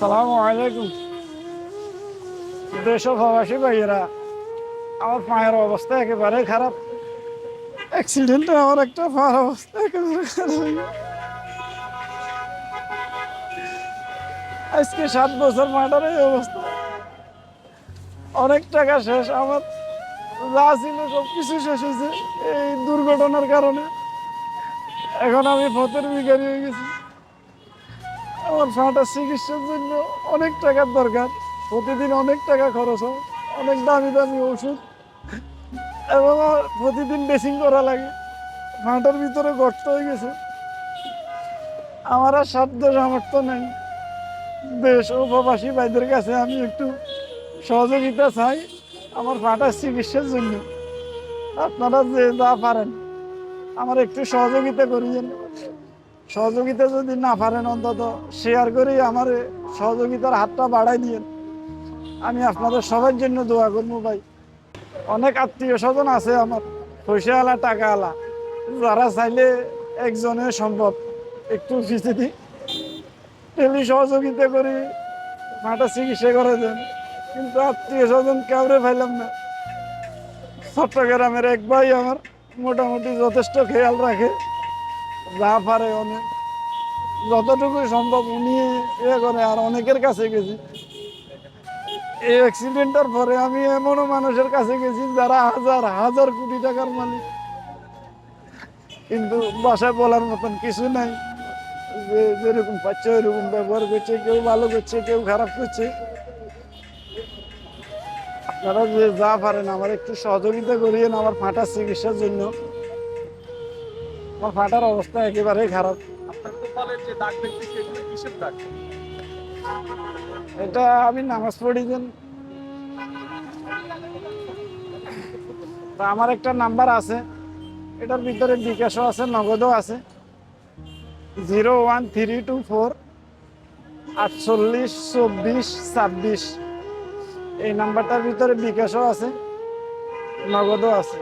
সালাম আলাইকুম। দেশ প্রবাসী ভাইয়েরা, আমার পায়ের অবস্থা একেবারে খারাপ। অ্যাক্সিডেন্টে আমার একটা পায়ের অবস্থা একেবারে খারাপ। আজকে সাত বছর মাটার এই অবস্থা। অনেক টাকা শেষ, আমার যা ছিল সব কিছু শেষ হয়েছে এই দুর্ঘটনার কারণে। এখন আমি ফতের বিকারি হয়ে গেছি। আমার ফাটার চিকিৎসার জন্য অনেক টাকার দরকার। প্রতিদিন অনেক টাকা খরচ হয়, অনেক দামি দামি ওষুধ। এবং আমার প্রতিদিন ড্রেসিং করা লাগে। ফাটার ভিতরে গর্ত হয়ে গেছে। আমার আর সাধ্য সামর্থ্য নেই। দেশ উপবাসী ভাইদের কাছে আমি একটু সহযোগিতা চাই আমার ফাটার চিকিৎসার জন্য। আপনারা যে যা পারেন, আমার একটু সহযোগিতা করিয়েন সহযোগিতা যদি না পারেন অন্তত শেয়ার করে আমার সহযোগিতার হাতটা বাড়াই দিয়েন আমি আপনাদের সবার জন্য দোয়া করব ভাই। অনেক আত্মীয় স্বজন আছে আমার। পয়সা আলা, টাকা আলা। যারা চাইলে একজনের সম্ভব। একটু ফিসে দিই ডেলি সহযোগিতা করি মাটা চিকিৎসা করে দেন। কিন্তু আত্মীয় স্বজন কাউরে পাইলাম না। চট্টগ্রামের এক ভাই আমার মোটামুটি যথেষ্ট খেয়াল রাখে। যা পারে অনেক। যতটুকু সম্ভব উনি এ করে, আর অনেকের কাছে গেছি। এই অ্যাক্সিডেন্টের পরে আমি এমনও মানুষের কাছে গেছি যারা হাজার হাজার কোটি টাকার মালিক। কিন্তু বাসায় বলার মতন কিছু নাই। যে যেরকম পাচ্ছে ওইরকম ব্যবহার করছে, কেউ ভালো করছে, কেউ খারাপ করছে। আপনারা যে যা পারেন, আমার একটু সহযোগিতা করিয়েন আমার ফাটার চিকিৎসার জন্য। আমার ফাটার অবস্থা একেবারেই খারাপ। এটা আমি নামাজ পড়ি আমার একটা নাম্বার আছে। এটার ভিতরে বিকাশও আছে, নগদও আছে। Zero one three two four আটচল্লিশ চব্বিশ ছাব্বিশ। এই নাম্বারটার ভিতরে বিকাশও আছে, নগদও আছে।